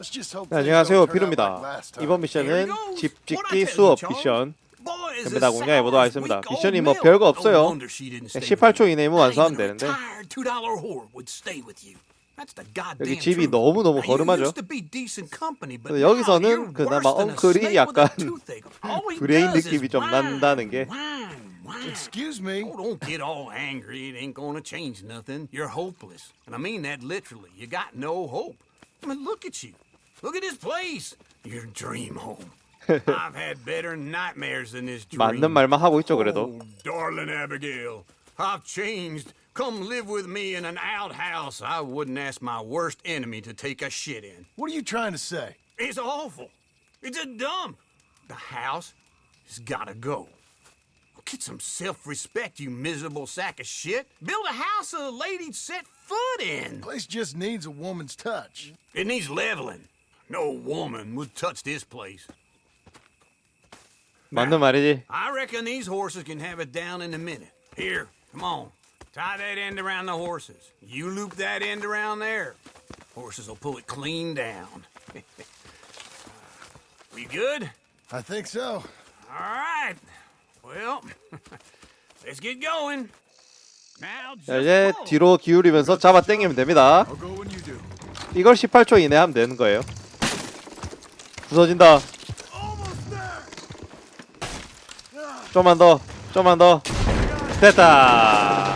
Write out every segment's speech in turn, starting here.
Let's just hope 네, 안녕하세요 time. 이번 미션은. 집 짓기 수업? 미션 됩니다. 공략해보도록 하겠습니다. 미션이 뭐. 별거 없어요. wonder she didn't stay 18초 with you. 이내면 a 되는데 retired $2 whore would stay with you. That's the goddamn 여기 집이. 너무너무 거름하죠. 여기서는 you're 그나마 엉클이 약간 브레인 느낌이 좀 난다는 게. Excuse me. Oh, don't get all angry. It ain't gonna change nothing. You're hopeless. And I mean that literally. You got no hope. I mean, look at you. Look at this place. Your dream home. I've had better nightmares than this dream. 맞는 말만 하고 있죠 그래도 Oh, darling Abigail, I've changed. Come live with me in an outhouse I wouldn't ask my worst enemy to take a shit in. What are you trying to say? It's awful. It's a dump. The house has gotta go. Get some self-respect, you miserable sack of shit. Build a house a lady'd set foot in. Place just needs a woman's touch. It needs leveling. No woman would touch this place. 맞는 말이지 I reckon these horses can have it down in a minute. Here, come on. Tie that end around the horses. You loop that end around there. Horses will pull it clean down. we good? I think so. All right. Well, let's get going. Now 자 just 이제 pull. 뒤로 기울이면서 잡아 당기면 됩니다 I'll go when you do. 이걸 18초 이내 하면 되는 거예요 부서진다 좀만 더 좀만 더 됐다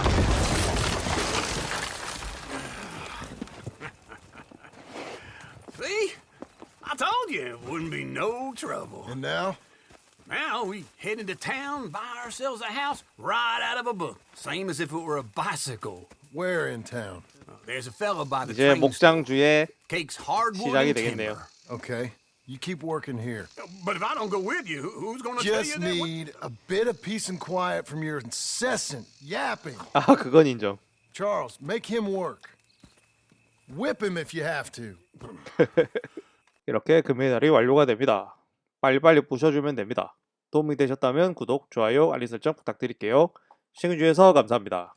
See? I told you it wouldn't be no trouble. And now? Now we head into town, buy ourselves a house right out of a book. Same as if it were a bicycle. Where in town? There's a fellow by the 이제 train store. 목장주에 Cakes hardwood 시작이 and 되겠네요 timber. Okay. You keep working here. But if I don't go with you, who- who's going to tell Just you that? need a bit of peace and quiet from your incessant yapping. 아 그건 인정 Charles, make him work. Whip him if you have to. 이렇게 금메달이 완료가 됩니다. 빨리빨리 부셔주면 됩니다. 도움이 되셨다면 구독, 좋아요, 알림 설정 부탁드릴게요. 시청해주셔서 감사합니다.